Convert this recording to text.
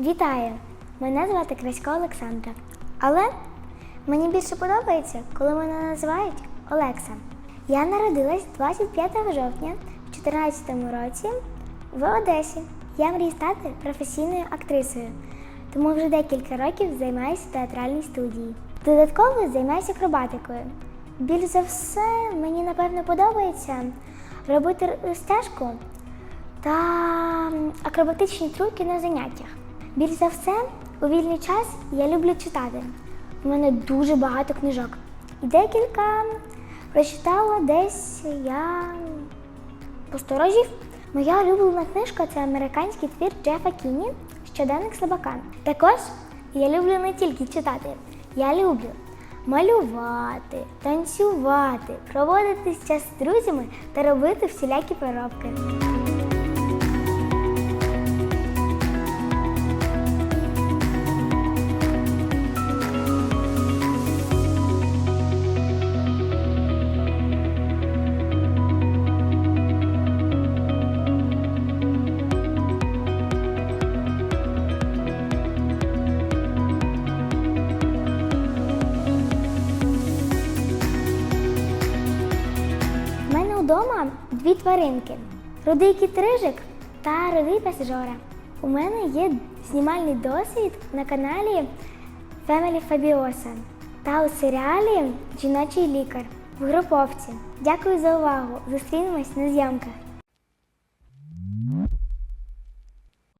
Вітаю! Мене звати Красько Олександра. Але мені більше подобається, коли мене називають Олекса. Я народилась 25 жовтня в 2014 році в Одесі. Я мрію стати професійною актрисою, тому вже декілька років займаюся театральній студії. Додатково займаюся акробатикою. Більш за все, мені напевно подобається робити стежку та акробатичні трюки на заняттях. Більш за все, у вільний час я люблю читати. У мене дуже багато книжок. І декілька прочитала десь я по разів. Моя улюблена книжка це американський твір Джефа Кінні Щоденник слабака. Також я люблю не тільки читати, я люблю малювати, танцювати, проводити час з друзями та робити всілякі поробки. Вдома дві тваринки: рудий кіт-рижик та рудий пес Жора. У мене є знімальний досвід на каналі Family Fabiosa та у серіалі Жіночий лікар в груповці. Дякую за увагу. Зустрінемось на зйомках.